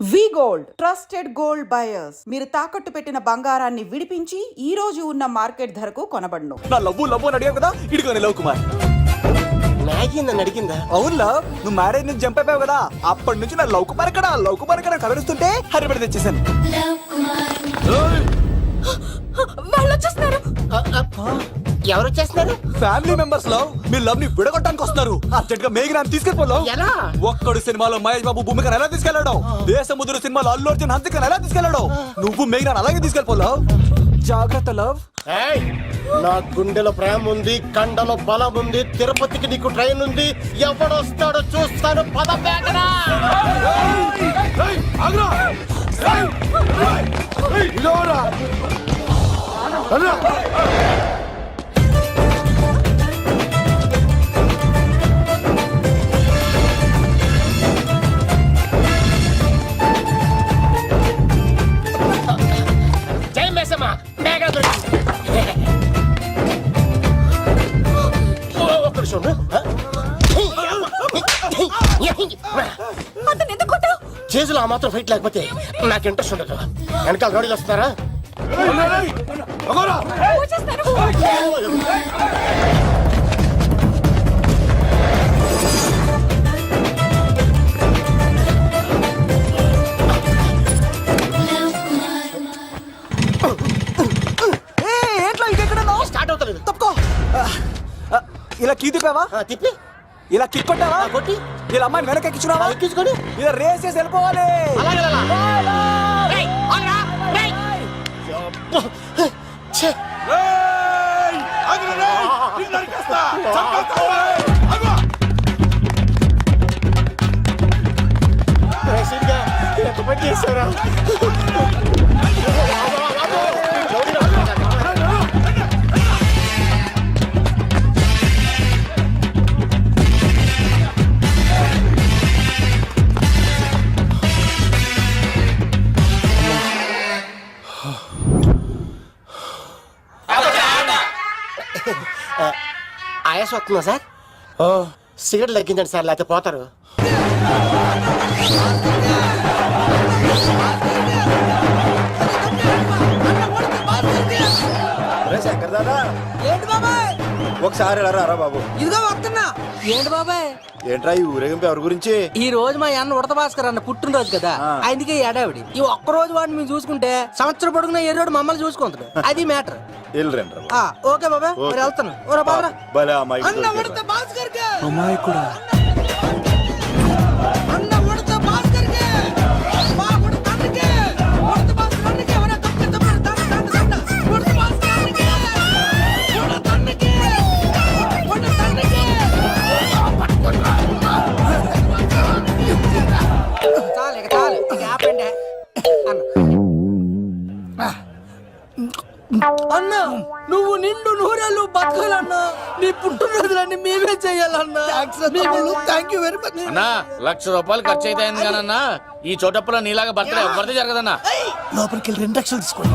We gold trusted gold buyers. మీరు తాకట్టు పెట్టిన బంగారాన్ని విడిపించి ఈ రోజు ఉన్న మార్కెట్ ధరకు కొనబడును. నా లవ్వు లవ్వు అని అడిగావు కదా? ఇడిగోని లవ్ కుమార్. మ్యాగీ నన్ను అడిగిందా? అవును లవ్ నువ్వు మ్యారేజ్ నుంచి జంప్ అయిపోయావు కదా? అప్పటి నుంచి నా లవ్ కుమార్ ఎక్కడ? లవ్ కుమార్ ఎక్కడ కలరిస్తుంటే హరిబడి తెచ్చేసాను వాళ్ళు వచ్చేస్తున్నారు. ఎవరు వచ్చేస్తున్నారు? ఫ్యామిలీ మెంబర్స్లో మీ లవ్ని విడగొట్టడానికి వస్తున్నారు. అర్జెంట్గా మేఘనాన్ని తీసుకెళ్ళిపోలో ఎలా? ఒక్కడు సినిమాలో మహేష్ బాబు భూమికను ఎలా తీసుకెళ్ళాడు? దేశముద్రు సినిమాలో అల్లు అర్జున్ హంసికను ఎలా తీసుకెళ్ళాడు? నువ్వు మేఘనాన్ని అలాగే తీసుకెళ్ళిపోలో జాగ్రత్త లవ్ నా గుండెలో ప్రేమ ఉంది కండలో బలం ఉంది తిరుపతికి నీకు ట్రైన్ ఉంది. ఎవడొస్తాడో చూస్తాను. పద బేగనా అతను ఎందుకు కొట్టావు? చేతులు ఆ మాత్రం ఫైట్ లేకపోతే నాకు ఇంట్రెస్ట్ ఉండదు. వెనకాల గాడీలు వస్తారా ఏ ఇంకెక్కడ స్టార్ట్ అవుతలేదు. తప్పుకో. ఇలా కీ తిప్పావా? తిప్పి. ఇలా కిక్ కొట్టావా? కొట్టి. ఇలా అమ్మాయిని వెనక ఎక్కించున్నావా ఎక్కించుకొని. ఇలా రేస్ చేసి వెళ్ళిపోవాలి. ఎంత పని చేశావురా? ఆయాస వస్తుందా సార్ సిగరెట్ లెక్కించండి సార్ లేకపోతే పోతారు. శంకర్ దాదా ఏంటి బాబాయ్? ఒకసారి రా బాబు. ఇదిగో వస్తున్నా. ఏంటి బాబాయ్? ఏంట్రా ఈ ఊరేగింపు ఎవరి గురించి? ఈ రోజు మా అన్న ఉడత భాస్కర్ అన్న పుట్టినరోజు కదా. అందుకే ఏడావిడి ఈ ఒక్క రోజు వాడిని మేము చూసుకుంటే సంవత్సరం పొడుగున ఏరోడు మమ్మల్ని చూసుకుంటాడు? అది మ్యాటర్. వెళ్ళరండి ఓకే బాబాయ్. వెళ్తాను. అమ్మాయి కూడా నువ్వు నిండు నూరేళ్ళు బతకాలన్నా నీ పుట్టినరోజులన్నీ మేమే చేయాలన్నా. థ్యాంక్ యూ వెరీ మచ్ అన్నా లక్ష రూపాయలు ఖర్చు అయితే కదన్నా ఈ చోటప్పులో నీలాగా బర్త్డే ఎవరిది జరగదన్నా? లోపలికి వెళ్ళి రెండు లక్షలు తీసుకోండి.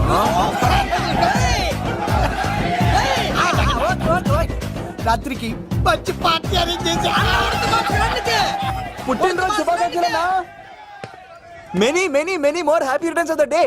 రాత్రికి మంచి పార్టీ అరేంజ్ చేసి పుట్టినరోజు శుభాకాంక్షలన్నా. Many many many more happy returns of the day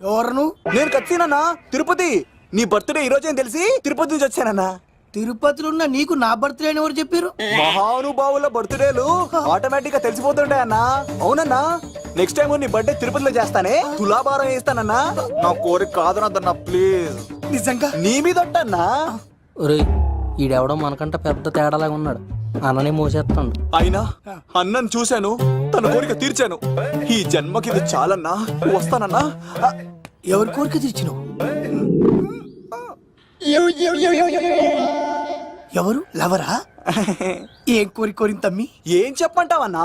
ఎవరు నేను కత్తినన్నా తిరుపతి. నీ బర్త్డే ఈ రోజే అని తెలిసి? తిరుపతి నుంచి వచ్చానన్నా. తిరుపతిలో ఉన్న నీకు నా బర్త్డే అని ఎవరు చెప్పారు మహానుభావుల బర్త్డేలు ఆటోమేటిక్గా తెలిసిపోతుంటాయన్నా అవునన్నా. నెక్స్ట్ టైం నీ బర్త్డే తిరుపతిలో చేస్తానే. తులాభారం వేస్తానన్నా. నా కోరిక కాదనద్దన్నా ప్లీజ్. నిజంగా? నీ మీద ఒట్టన్నా. ఒరే ఈడెవడో మనకంట పెద్ద తేడాలాగా ఉన్నాడు. అన్నని మోసేస్తాడు. అయినా అన్నను చూశాను తన కోరిక తీర్చాను. ఈ జన్మకి ఇది చాలన్నా వస్తానన్నా. ఎవరి కోరిక తీర్చినావు? ఎవరు? లవరా? ఏం కోరి కోరింది తమ్మి? ఏం చెప్పంటావన్నా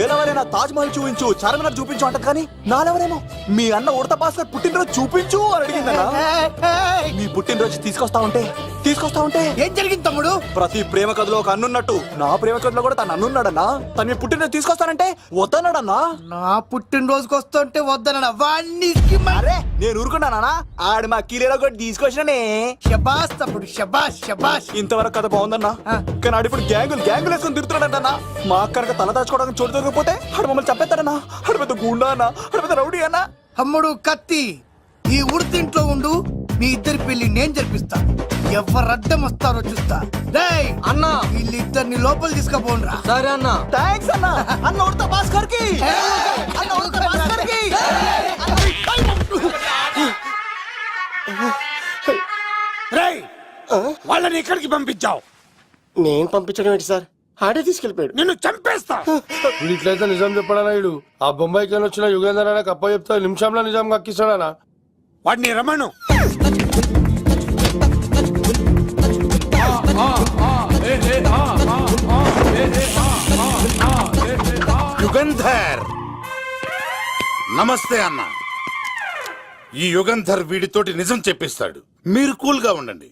ఏలవరైనా తాజ్ మహల్ చూపించు చార్మినార్ చూపించు అంట కానీ నాలెవరేమో? మీ అన్న ఉడత భాస్కర్ పుట్టినరోజు చూపించు అని అడిగిందన్నా. మీ పుట్టినరోజు తీసుకొస్తా ఉంటే తీసుకొస్తా ఉంటే. ఏం జరిగింది తమ్ముడు? ప్రతి ప్రేమ కథలో ఒక అన్నున్నట్టు. నా ప్రేమ కథలో కూడా తను అన్నున్నాడన్నా. తను మీ పుట్టినరోజు తీసుకొస్తానంటే వద్దన్నాడన్నా. నా పుట్టినరోజుకి వస్తుంటే వద్దన వాణ్ణి అరే నేను ఊరుకున్నానా ఆడు మా కీలేలో కూడా తీసుకొచ్చిననే. షబాష్ తమ్ముడు షబాష్ షబాష్ ఇంతవరకు కథ బాగుందన్నా. కానీ ఆడు ఇప్పుడు గ్యాంగులు గ్యాంగ్ ట్యాంకులు వేసుకొని తిరుగుతున్నాడన్నా మా అక్కడికి తల దాచుకోవడానికి చోటు దొరికిపోతే ఆడు మమ్మల్ని చంపేస్తాడన్నా? ఆడు పెద్ద గుండా అన్న? ఆడు పెద్ద రౌడీ అన్నా? అమ్ముడు కత్తి ఈ ఉడితింట్లో ఉండు మీ ఇద్దరి పెళ్ళి నేను జరిపిస్తా. ఎవరు అడ్డం వస్తారో చూస్తా. రేయ్ అన్నా. వీళ్ళిద్దరిని లోపల తీసుకుపోండ్రా. సరే అన్నా. థ్యాంక్స్ అన్న. అన్న ఉడత భాస్కర్కి అన్న ఉడత భాస్కర్కి రేయ్ వాళ్ళని ఇక్కడికి పంపించావు? నేను పంపించడం ఏంటి సార్? ఆడే తీసుకెళ్ళిపోయాడు. నిన్ను చంపేస్తా! వీడు ఇట్లయితే నిజం చెప్పడానా వీడు ఆ బొంబాయికి వచ్చిన యుగేందర్ అనే కప్ప చెప్తా నిమిషంలో నిజం కక్కిస్తాడానా? వాడిని రమణు యుగంధర్! నమస్తే అన్న. ఈ యుగంధర్ వీడితోటి నిజం చెప్పిస్తాడు. మీరు కూల్గా ఉండండి!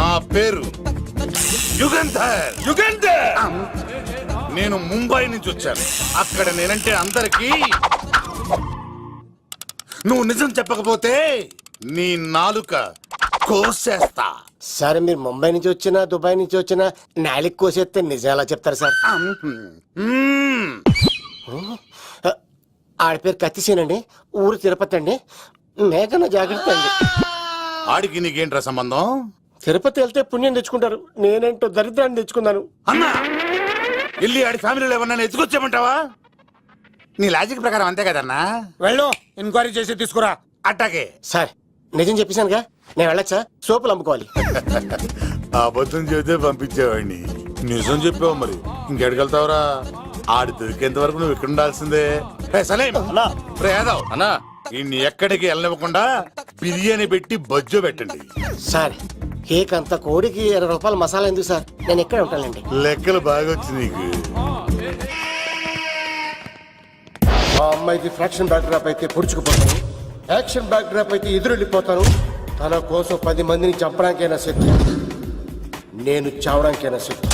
నా పేరు యుగంధర్! యుగంధర్! నేను ముంబై నుంచి వచ్చాను. అక్కడ నేనంటే అందరికీ నువ్వు నిజం చెప్పకపోతే నీ నాలుక కోసేస్తా. సార్ మీరు ముంబై నుంచి వచ్చినా దుబాయ్ నుంచి వచ్చినా నాలిక్ కోసేస్తే నిజం ఎలా చెప్తారు సార్. ఆడ పేరు కత్తిసేనండి ఊరు తిరుపతి అండి. మేఘన జాగ్రత్త అండి. ఆడికి నీకేంట్రా సంబంధం? తిరుపతి వెళ్తే పుణ్యం తెచ్చుకుంటారు. నేనేంటో దరిద్రాన్ని తెచ్చుకున్నాను. అన్నా! వెళ్ళి ఆడి ఫ్యామిలీలో ఎవరన్నా ఎత్తుకొచ్చామంటావా నీ లాజిక్ ప్రకారం అంతే కదన్నా? వెళ్ళు ఎంక్వైరీ చేసి తీసుకురా. అట్టాకే సార్ నిజం చెప్పేశానుగా? నేను వెళ్ళచ్చా? సోపులు అమ్ముకోవాలి. అబద్ధం చెబితే పంపించేవాడిని. నిజం చెప్పావు మరి. ఇంకెడగలుగుతావురా ఆడి దొరికేంత వరకు నువ్వు ఇక్కడ ఉండాల్సిందే. సలేం! యాదవ్! అన్నా! ఎక్కడికి వెళ్ళనివ్వకుండా బిర్యానీ పెట్టి బజ్జో పెట్టండి. సార్ కేక్ అంత కోడికి ఇరవై రూపాయల మసాలా ఎందుకు సార్? నేను ఎక్కడ ఉంటానండి లెక్కలు బాగా వచ్చి నీకు. మా అమ్మాయికి ఫ్రాక్షన్ బ్యాక్ డ్రాప్ అయితే పొడుచుకుపోతాను యాక్షన్ బ్యాక్ డ్రాప్ అయితే ఎదురెళ్ళిపోతాను తన కోసం పది మందిని చంపడానికైనా సిద్ధం. నేను చావడానికైనా సిద్ధం.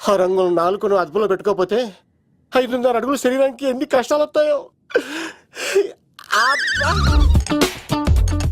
ఆ రంగులు నాలుగును అదుపులో పెట్టుకోకపోతే ఐదున్నర అడుగులు శరీరానికి ఎన్ని కష్టాలు వస్తాయో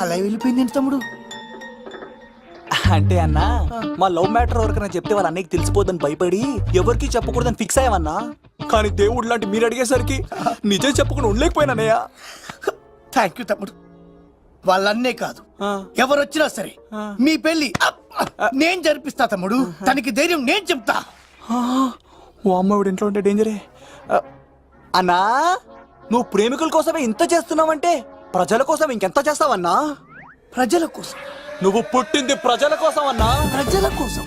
అలా వెళ్ళిపోయింది ఏంటి తమ్ముడు? అంటే అన్నా మా లవ్ మ్యాటర్ ఎవరికైనా చెప్తే వాళ్ళ అన్నయ్యకి తెలిసిపోద్దని భయపడి ఎవరికి చెప్పకూడదని ఫిక్స్ అయ్యామన్నా కానీ దేవుడు లాంటి మీరు అడిగేసరికి నిజం చెప్పకుండా ఉండలేకపోయినానయ్య థ్యాంక్ యూ తమ్ముడు. వాళ్ళన్నే కాదు. ఎవరు వచ్చినా సరే మీ పెళ్ళి! నేను జరిపిస్తా తమ్ముడు. తనకి ధైర్యం నేను చెప్తా. ఓ అమ్మ ఇంట్లో ఉంటే డేంజరే అన్నా నువ్వు ప్రేమికుల కోసమే ఇంత చేస్తున్నావంటే ప్రజల కోసం ఇంకెంత చేస్తావన్నా? ప్రజల కోసం. నువ్వు పుట్టింది ప్రజల కోసం అన్నా? ప్రజల కోసం.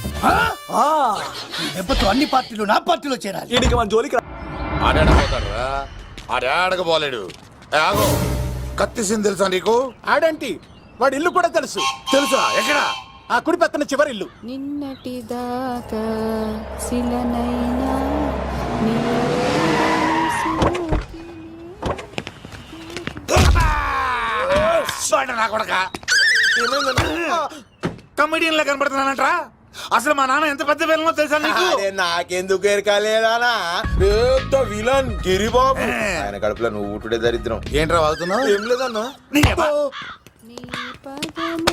ఆ? ఆ ఈ దెబ్బతో అన్ని పార్టీలు నా పార్టీలో చేరాలి. ఈడికి మన జోలికి రా- ఆడాడపోతాడురా ఆడాడకపోలేడు ఏ, ఆగో. కత్తిసింది తెలుసా నీకు? ఆడంటి? వాడి ఇల్లు కూడా తెలుసు. తెలుసా? ఎక్కడా? ఆ కుడి పక్కన చివరి ఇల్లు. నిన్నటి దాకా శిలనైనా వాడు నా కొడక. కమెడియన్ లా కనబడుతున్నానంట్రా అసలు మా నాన్న ఎంత పెద్ద విలనో తెలుసా నీకు? నాకెందుకు ఎరకాలేదానా? పెద్ద విలన్ గిరిబాబు. ఆయన కడుపులో నువ్వు ఊటుడే దరిద్రం. ఏంట్రా వాగుతున్నావు? ఏం లేదన్నా.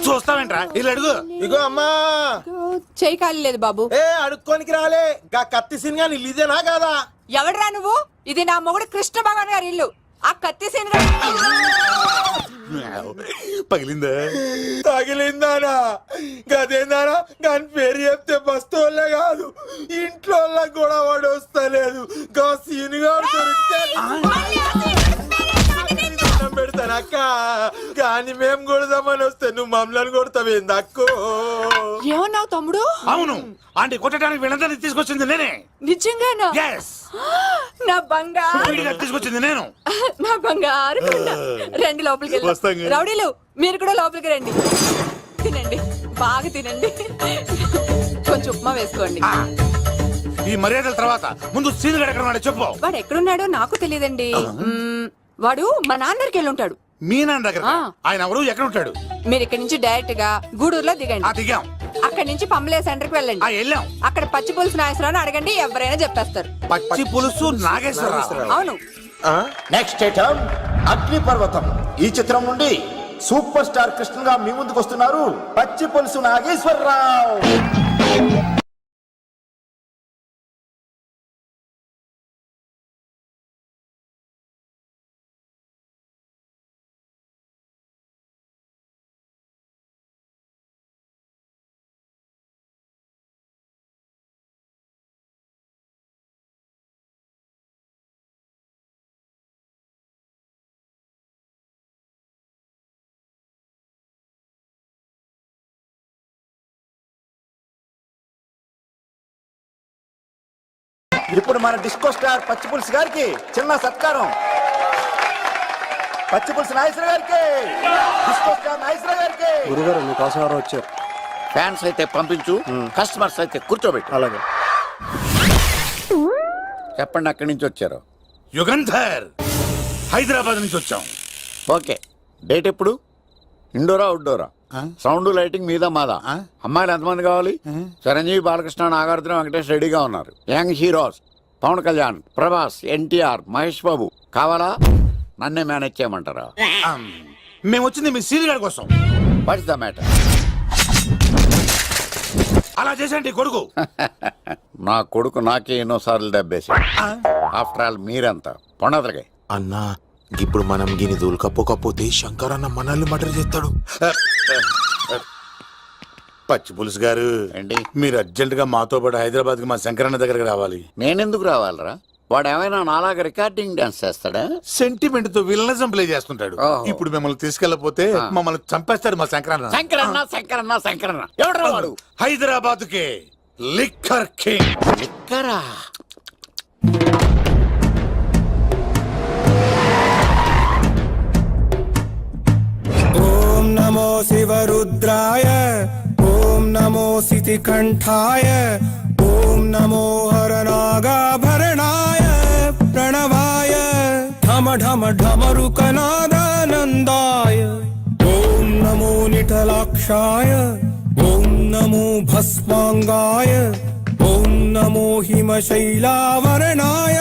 చూస్తావేంట్రా? ఇల్లు అడుగు. ఇగో అమ్మా. చేయి ఖాళీ లేదు బాబు. ఏ అడుక్కోనికి రాలే. గా కత్తి సినిమా నీళ్ళు ఇదేనా కాదా? ఎవడరా నువ్వు? ఇది నా మొగుడు కృష్ణ భగవాన్ గారి ఇల్లు. ఆ కత్తి సీన్ పగిలిందా? తగిలిందానా గదేందానా? దాని పేరు చెప్తే బస్తోళ్ళే కాదు. ఇంట్లో కూడా వాడు వస్తలేదు. గా సీనుగాడు దొరికితే అక్క కానీ మేము కొడదామని వస్తే నువ్వు మమ్మల్ని కొడతావేంది అక్కో ఏమన్నావు తమ్ముడు? అవును. ఆంటీ కొట్టడానికి వీళ్ళందరినీ తీసుకొచ్చింది నేనే. నిజంగానా? ఎస్ నా బంగారు. వీడిగా తీసుకొచ్చింది నేను. నా బంగారు కొండ. రండి లోపలికి వస్తాం వెళ్దాం. రౌడీలు మీరు కూడా లోపలికి రండి. తినండి. బాగా తినండి. కొంచెం ఉప్మా వేసుకోండి. ఈ మర్యాదల తర్వాత ముందు సీన్ ఎక్కడ ఉన్నాడో చెప్పు. వాడు ఎక్కడున్నాడో నాకు తెలియదండి. మ్మ్, వాడు మా నాన్నకి వెళ్ళి ఉంటాడు. మీ నాన్న దగ్గర ఆ. ఆయన ఎవరు? ఎక్కడ ఉంటాడు? మీరు ఇక్కడ నుంచి డైరెక్ట్గా గూడూరులో ఆ దిగండి దిగాం. అక్కడ నుంచి పంబలే సెంటర్కి ఆ వెళ్ళండి వెళ్ళాం. అక్కడ పచ్చి పులుసు నాయసరావు అడగండి ఎవరైనా చెప్పేస్తారు. పచ్చి పులుసు నాగేశ్వరరావు. అవును. నెక్స్ట్ ఐటమ్ అగ్ని పర్వతం ఈ చిత్రం నుండి సూపర్ స్టార్ కృష్ణగా మీ ముందుకు వస్తున్నారు పచ్చి పులుసు నాగేశ్వరరావు. ఇప్పుడు మన డిస్కో స్టార్ పచ్చి పులుసు గారికి చిన్న సత్కారం. పచ్చి పులుసు నాగేశ్వర గారికి డిస్కో స్టార్ నాగేశ్వర గారికి. గురుగారు మీకోసం ఎవరో వచ్చారు. ఫ్యాన్స్ అయితే పంపించు కస్టమర్స్ అయితే కూర్చోబెట్టు. అలాగే. చెప్పండి అక్కడి నుంచి వచ్చారు? యుగంధర్ హైదరాబాద్ నుంచి వచ్చాం. ఓకే. డేట్ ఎప్పుడు? ఇండోరా అవుట్డోరా? సౌండ్ లైటింగ్ మీద మాదా? అమ్మాయిలు ఎంతమంది కావాలి? చిరంజీవి బాలకృష్ణ నాగార్జున వెంకటేష్ రెడీగా ఉన్నారు. Young heroes Pawan Kalyan Prabhas NTR Mahesh Babu. కావాలా? నన్నే మేనేజ్ చేయమంటారా? మేము వచ్చింది మీ గారి కోసం. వాట్స్ ద మ్యాటర్ అలా చేసేయండి కొడుకు. నా కొడుకు నాకే ఎన్నోసార్లు దెబ్బేసి ఆఫ్టర్ ఆల్ మీరంతా? పొండదలకే. అన్నా ఇప్పుడు మనం గిని దూలకపోకపోతే శంకర్ అన్న మనల్ని మటర్ చేస్తాడు. పచ్చి పులుసు గారు? మీరు అర్జెంట్గా మాతో పాటు హైదరాబాద్కి మా శంకరన్న దగ్గరికి రావాలి. నేనెందుకు రావాలరా? వాడు ఏమైనా నాలాగా రికార్డింగ్ డాన్స్ చేస్తాడా? సెంటిమెంట్తో విలనిజం ప్లే చేస్తుంటాడు. ఇప్పుడు మిమ్మల్ని తీసుకెళ్ళపోతే మమ్మల్ని చంపేస్తాడు మా శంకరన్న. శంకరన్న శంకరన్న శంకరన్న. ఎవడరా వాడు? హైదరాబాద్ కే లిక్కర్ కింగ్. లిక్కరా? ఓం నమో శివరుద్రాయ ఓం నమో సితికంఠాయ ఓం నమో హరనాగాభరణాయ ప్రణవాయ ఢమ ఢమ ఢమరుకనాదానందాయ ఓం నమో నిఠలాక్షాయ ఓం నమో భస్మాంగాయ ఓం నమో హిమశైలావరణాయ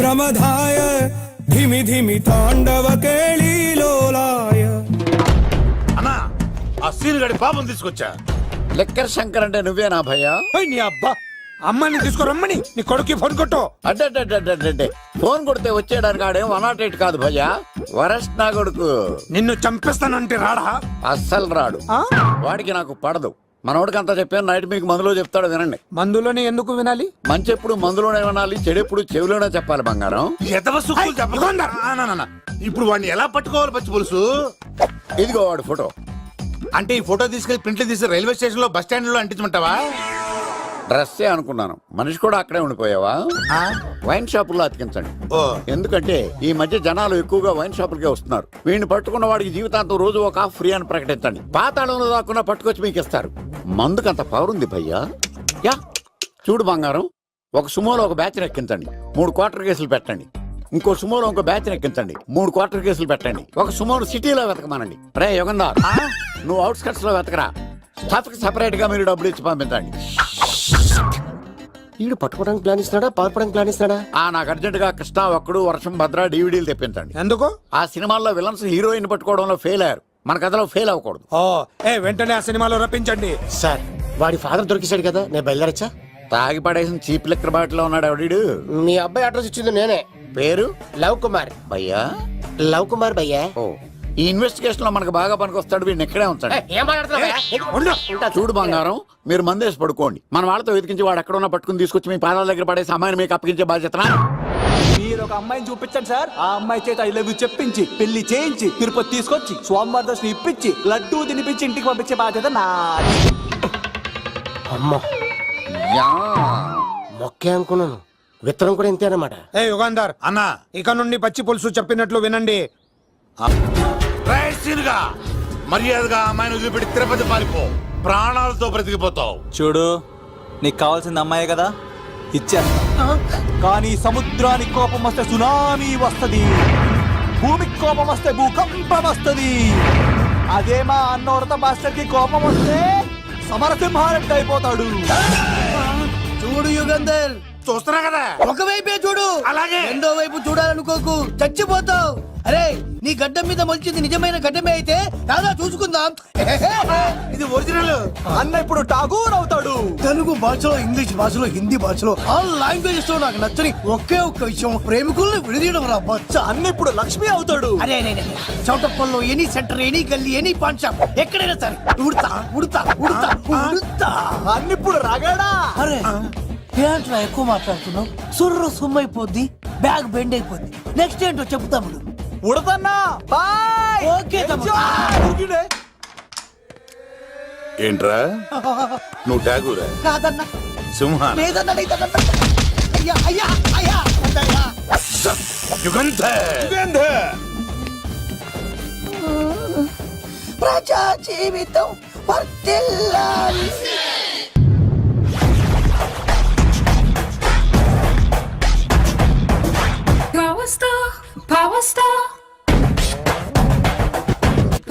ప్రమదాయ ధిమి ధిమి తాండవ కేళీలోలాయ. ఆ సీన్ గడి పాపం తీసుకొచ్చా? లిక్కర్ శంకర్ అంటే నువ్వేనా భయ్యా? ఏయ్, నీ అబ్బా! అమ్మని తీసుకురమ్మని నీ కొడుక్కి ఫోన్ కొట్టు. అడ్డే ఫోన్ కొడితే వచ్చేయడానికి ఆడేం వన్ నాట్ ఎయిట్ కాదు భయ్యా? వరస్ట్ నా కొడుకు. నిన్ను చంపేస్తానంటే రాడా? అస్సలు రాడు. ఆ? వాడికి నాకు పడదు. మనోడికి అంతా చెప్పాను నైట్ మీకు మందులో చెప్తాడు వినండి. మందులోనే ఎందుకు వినాలి? మంచి ఎప్పుడు మందులోనే వినాలి చెడు ఎప్పుడు చెవిలోనే చెప్పాలి బంగారం. ఎదవ సుక్కులు చెప్పకుండా ఇప్పుడు వాడిని ఎలా పట్టుకోవాలి పచ్చి పులుసు? ఇదిగో వాడు ఫోటో. అంటే ఈ ఫోటో తీసుకెళ్ళి ప్రింట్లు తీసి రైల్వే స్టేషన్లో బస్ స్టాండ్లో అంటించమంటావా? డ్రెస్సే అనుకున్నాను. మనిషి కూడా అక్కడే ఉండిపోయావా? వైన్ షాపుల్లో అతికించండి. ఓ. ఎందుకంటే ఈ మధ్య జనాలు ఎక్కువగా వైన్ షాపులకే వస్తున్నారు. వీడిని పట్టుకున్న వాడికి జీవితాంతం రోజు ఒక ఆఫ్ ఫ్రీ అని ప్రకటించండి. పాతాళంలో దాక్కున్నా పట్టుకొచ్చి మీకు ఇస్తారు. మందుకంత పవర్ ఉంది భయ్యా. యా చూడు బంగారం. ఒక సుమోలో ఒక బ్యాచ్ ఎక్కించండి. మూడు క్వార్టర్ కేసులు పెట్టండి. ఇంకో సుమోలో ఇంకో బ్యాచ్ ఎక్కించండి. మూడు క్వార్టర్ కేసులు పెట్టండి. ఒక సుమోను సిటీలో వెతకమానండి. రే యుగంధర్ నువ్వు అవుట్స్కట్స్లో వెతకరా. స్టాఫ్కి సెపరేట్గా మీరు డబ్బులు ఇచ్చి పంపించండి. వీడు పట్టుకోవడానికి ప్లాన్ ఇస్తున్నాడా? పాల్పడానికి ప్లాన్ ఇస్తున్నాడా? ఆ నాకు అర్జెంట్గా కృష్ణ ఒక్కడు వర్షం భద్ర డివిడీలు తెప్పించండి. ఎందుకు? ఆ సినిమాల్లో విలన్స్ హీరోయిన్ పట్టుకోవడంలో ఫెయిల్ అయ్యారు. మన కథలో ఫెయిల్ అవ్వకూడదు. ఓ ఏ వెంటనే ఆ సినిమాలో రప్పించండి. సార్ వాడి ఫాదర్ దొరికేశాడు కదా నేను బయలుదేరచ్చా? తాగి పడేసిన చీప్ లెక్కర్ బాటిలో ఉన్నాడు ఎవడీడు? మీ అబ్బాయి అడ్రస్ ఇచ్చింది నేనే. పేరు? లవ్ కుమార్. భయ్యా? లవ్ కుమార్ భయ్యా. ఓ. ఈ ఇన్వెస్టిగేషన్లో మనకు బాగా పనికొస్తాడు వీడిని ఉంచాడు. ఏం మాట్లాడుతున్నావు చూడు బంగారం మీరు మందేసి పడుకోండి. మన వాళ్ళతో వెతికించి వాడు ఎక్కడ ఉన్నా పట్టుకుని తీసుకొచ్చి మీ పాదాల దగ్గర పడేసి అమ్మాయిని మీకు అప్పగించే బాధ్యత మీరు ఒక అమ్మాయిని చూపించండి సార్. ఆ అమ్మాయి చేత ఐ లవ్ యూ చెప్పించి పెళ్ళి చేయించి తిరుపతి తీసుకొచ్చి స్వామివారి దర్శనం ఇప్పించి లడ్డూ తినిపించి ఇంటికి పంపించే బాధ్యత నాది అమ్మా. మొక్కే అనుకున్నాను. విత్తనం కూడా ఇంతే అన్నమాట. ఏ యుగాంధర్ అన్నా ఇక నుండి పచ్చి పులుసు చెప్పినట్లు వినండి. మర్యాదగా ఆ అమ్మాయిని వదిలిపెట్టి తిరుపతి పారిపో. ప్రాణాలతో బ్రతికిపోతావు. చూడు నీకు కావాల్సింది అమ్మాయి కదా? ఇచ్చేస్తా కానీ సముద్రానికి కోపం వస్తే సునామీ వస్తది. భూమికి కోపం వస్తే భూకంపం వస్తది. అదే మా అన్నవరత మాస్టర్కి కోపం వస్తే సమరసింహారెడ్డి అయిపోతాడు. చూడు యుగంధర్ చూస్తున్నా కదా? ఒకవైపే చూడు. అలాగే. రెండో వైపు చూడాలనుకోకు. చచ్చిపోతావు. అరే నీ గడ్డం మీద మొలిచింది నిజమైన గడ్డమే అయితే రాదా చూసుకుందాం. ఇది ఒరిజినల్. అన్న ఇప్పుడు ఠాగూర్ అవుతాడు. తెలుగు భాషలో ఇంగ్లీష్ భాషలో హిందీ భాషలో ఆల్ లాంగ్వేజెస్లో నాకు నచ్చని ఒకే ఒక్క విషయం. ప్రేమికుల్ని విడదీయడం రా బచ్చ. అన్న ఇప్పుడు లక్ష్మి అవుతాడు. అరే చౌటప్పల్లో ఎనీ సెంటర్ ఎనీ గల్లీ ఎనీ పాన్ షాప్ ఎక్కడైనా సరే. ఉడతా ఉడతా ఉడతా ఉడతా. అన్న ఇప్పుడు రగడా? అరే ఏంట్రా ఎక్కువ మాట్లాడుతున్నావు? సుర్రు సుమ్మైపోద్ది బ్యాగ్ బెండ్ అయిపోద్ది నెక్స్ట్ ఏంటో చెప్పు తమ్ముడు. ఉడతన్నా? బాయ్! ఓకే తమ్ముడు. ఏంట్రా? నువ్వు ఠాగూరా కాదన్నా. సింహాన్? లేదన్నా లేదన్నా. అయ్యా అయ్యా అయ్యా. వద్దయ్యా. యుగంధర్ ప్రజా జీవితం వర్ధిల్లాలి Power star, power star.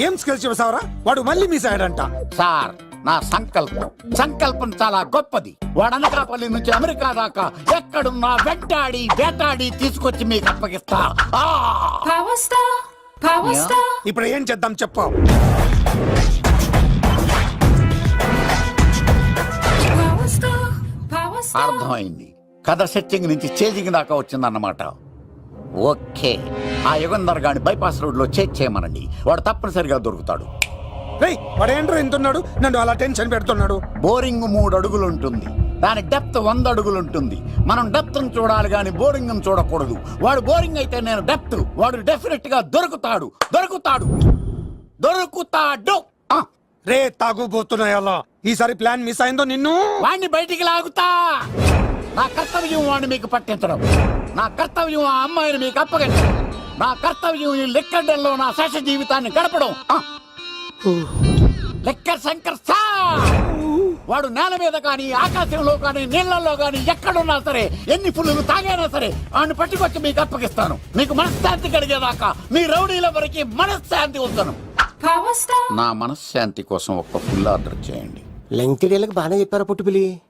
ఏం స్కిల్స్ చేసావరా? వాడు మళ్ళీ మిస్ అయ్యాడంట సార్ నా సంకల్పం. సంకల్పం చాలా గొప్పది. వాడు అనకాపల్లి నుంచి అమెరికా దాకా ఎక్కడున్నా వెంటాడి వేటాడి తీసుకొచ్చి మీకు అప్పగిస్తా. ఆ! ఇప్పుడు ఏం చేద్దాం చెప్పు. అర్థమైంది. కథ సెట్టింగ్ నుంచి చేజింగ్ దాకా వచ్చిందన్నమాట. ఓకే. ఆ యుగంధర్ గాని బైపాస్ రోడ్లో చేజ్ చేయమనండి. వాడు తప్పనిసరిగా దొరుకుతాడు. రేయ్ వాడేంట్రా ఎంతున్నాడు నన్ను అలా టెన్షన్ పెడుతున్నాడు. బోరింగ్ మూడు అడుగులు ఉంటుంది దాని డెప్త్ వంద అడుగులు ఉంటుంది మనం డెప్త్ చూడాలి కానీ బోరింగ్ చూడకూడదు. వాడు బోరింగ్ అయితే నేను డెప్త్. వాడు డెఫినెట్గా దొరుకుతాడు. దొరుకుతాడు. దొరుకుతాడు రే తాగుబోతున్నాయల్లా ఈసారి ప్లాన్ మిస్ అయిందో నిన్ను? వాణ్ణి బయటికి లాగుతా. నా కర్తవ్యం వాడిని మీకు పట్టించడం. నా కర్తవ్యం ఆ అమ్మాయిని మీకు అప్పగించడం. నా కర్తవ్యం ఈ లెక్కడ్డల్లో నా శేష జీవితాన్ని గడపడం. ఆ. లెక్కర్ శంకర్ వాడు నేల మీద కానీ ఆకాశంలో కానీ నీళ్ళలో కానీ ఎక్కడున్నా సరే ఎన్ని పుల్లులు తాగైనా సరే వాడిని పట్టుకొచ్చి మీకు అప్పగిస్తాను. మీకు మనశ్శాంతి కలిగేదాకా మీ రౌడీల వరకు మనశ్శాంతి star. నా మనశ్శాంతి కోసం ఒక్క ఫుల్ ఆర్డర్ చేయండి. లెంగ్త్ డేలకు బాగానే చెప్పారా పుట్టు పిలి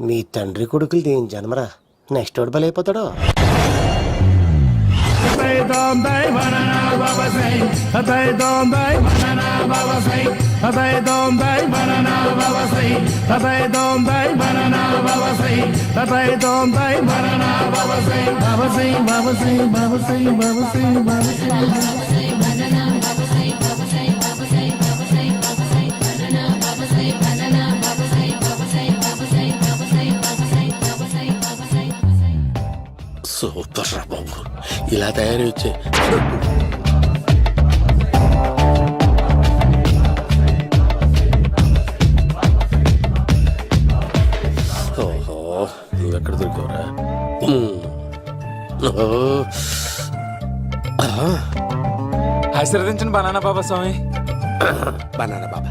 మీ తండ్రి కొడుకులు దేని జన్మరా? నెక్స్ట్ వాడు బలైపోతాడో సూపర్ రా బాబు ఇలా తయారీ వచ్చే ఓహో నువ్వు ఎక్కడ దొరికావురా. ఆశీర్వదించండి బనానా బాబా స్వామి. బనానా బాబా.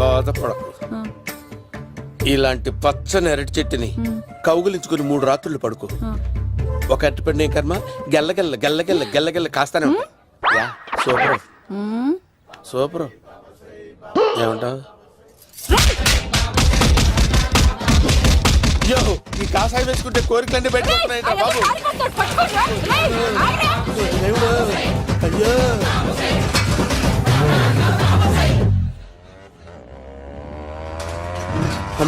బాధపడకు. ఇలాంటి పచ్చని అరటి చెట్టుని కౌగులించుకుని మూడు రాత్రులు పడుకో. ఒక అరటి పండు ఏం కర్మ? గెల్లగెల్ల గెల్లగెల్ల గెల్లగెల్ల కాస్తానే ఉంటాయి. సూపర్. సూపర్. ఏమంటావు? ఈ కాసాయి వేసుకుంటే కోరికలన్నీ బయటకు బాబు.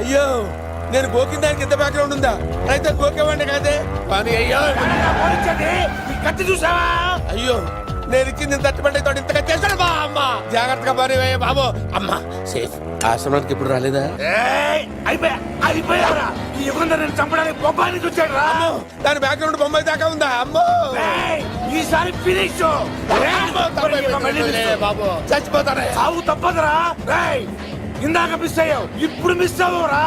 అయ్యో నేను గోకిన దానికి ఇంత బ్యాక్గ్రౌండ్ ఉందా? అయితే గోకేవాడిని కాదే? పని అయ్యో. కత్తి చూసావా? అయ్యో నేను ఇచ్చింది తట్టుబడి తోడు ఇంతగా చేశాడు బా అమ్మ. జాగ్రత్తగా పని బాబు. అమ్మ సేఫ్. ఆశ్రమానికి ఇప్పుడు రాలేదా? అమ్మో, దాని బ్యాక్గ్రౌండ్ బొమ్మాయి దాకా ఉందా? అమ్మో. ఈసారి ఫినిష్ బాబు. చచ్చిపోతానే. సాగు తప్పదురా. ఇందాక మిస్ అయ్యావు. ఇప్పుడు మిస్ అవ్వరా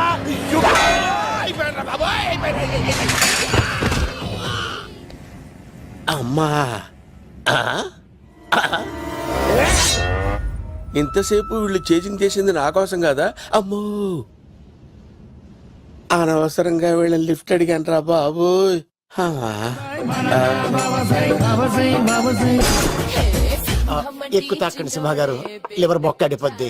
అమ్మా? ఇంతసేపు వీళ్ళు చేజింగ్ చేసింది నా కోసం కాదా? అమ్మో. అనవసరంగా వీళ్ళని లిఫ్ట్ అడిగాను రా బాబు. ఎక్కు తాకండి సింహ గారు లివర్ బొక్క అడిపోద్ది.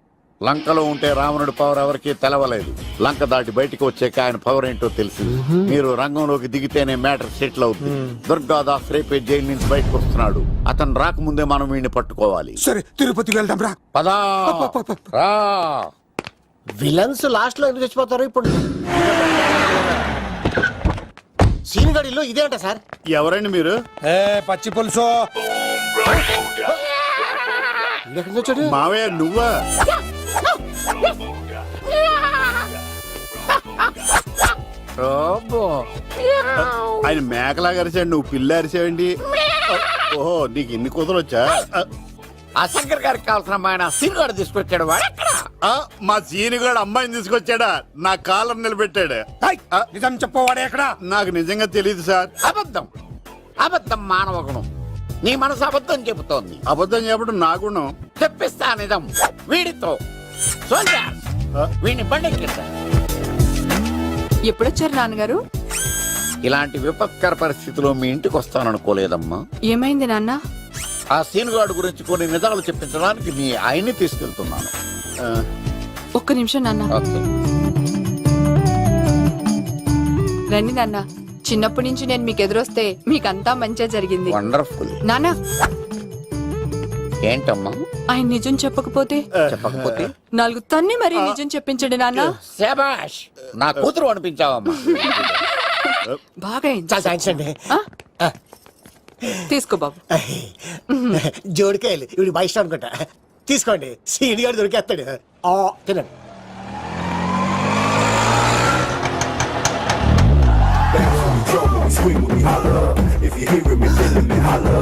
లంకలో ఉంటే రావణుడి పవర్ ఎవరికీ తెలవలేదు. లంక దాటి బయటికి వచ్చాక ఆయన పవర్ ఏంటో తెలిసింది. మీరు రంగంలోకి దిగితేనే మ్యాటర్ సెటిల్ అవుతుంది. దుర్గాదాస్ రేపే జైలు నుంచి బయటకు వస్తున్నాడు. అతను రాకముందే మనం వీడిని పట్టుకోవాలి. సరే తిరుపతి వెళ్దాం రా. పదా! రా! విలన్స్ లాస్ట్లో ఎందుకు చచ్చిపోతారు ఇప్పుడు? సీనిగడిలో ఇదే అంట సార్. ఎవరండి మీరు? ఏ పచ్చి పులుసు. మావయ్య నువ్వా? ఆయన మేకలా అరిచాడు నువ్వు పిల్ల అరిచావండి ఓహో నీకు ఇన్ని కుదరలు వచ్చా? ఆ శంకర్ గారికి కావాల్సిన అమ్మాయి సీనుగాడు తీసుకొచ్చాడు వాడెక్కడ మా సీనుగాడు అమ్మాయిని తీసుకొచ్చాడా? నా కాలర్ నిలబెట్టాడు. నిజం చెప్పవాడే ఎక్కడ? నాకు నిజంగా తెలియదు సార్. అబద్ధం. అబద్ధం మానవ గుణం. నీ మనసు అబద్ధం చెబుతోంది. అబద్ధం చెప్పడం నా గుణం. తెప్పిస్తా నిజం. వీడితో. సోల్జర్ వీడిని బండెక్కిస్తా. ఎప్పుడొచ్చారు నాన్నగారు? ఇలాంటి విపత్కర పరిస్థితిలో మీ ఇంటికి వస్తాననుకోలేదమ్మా. ఏమైంది నాన్న? ఆ సీనుగాడు గురించి కొన్ని నిజాలు చెప్పించడానికి నీ ఆయన్ని తీసుకెళ్తున్నాను. ఆ, ఒక్క నిమిషం నాన్న. ఓకే. రండి నాన్న. చిన్నప్పటి నుంచి నేను మీకు ఎదురొస్తే మీకంతా మంచిగా జరిగింది. వండర్ఫుల్. నాన్న. ఏంటమ్మా? ఆయన నిజం చెప్పకపోతే? చెప్పకపోతే? నాలుగు తన్ని మరీ నిజం చెప్పించండి నాన్న. శబాష్ నా కూతురు అనిపించావమ్మా. బాగా ఆ? తీసుకో బాబు. జోడికాయలు ఇవి ఇష్టం అనుకుంటా. తీసుకోండి సీని గారు దొరికేస్తాడు. ఆ, తినండి. Swing with me, holler. If you hearing me, feeling me, holler.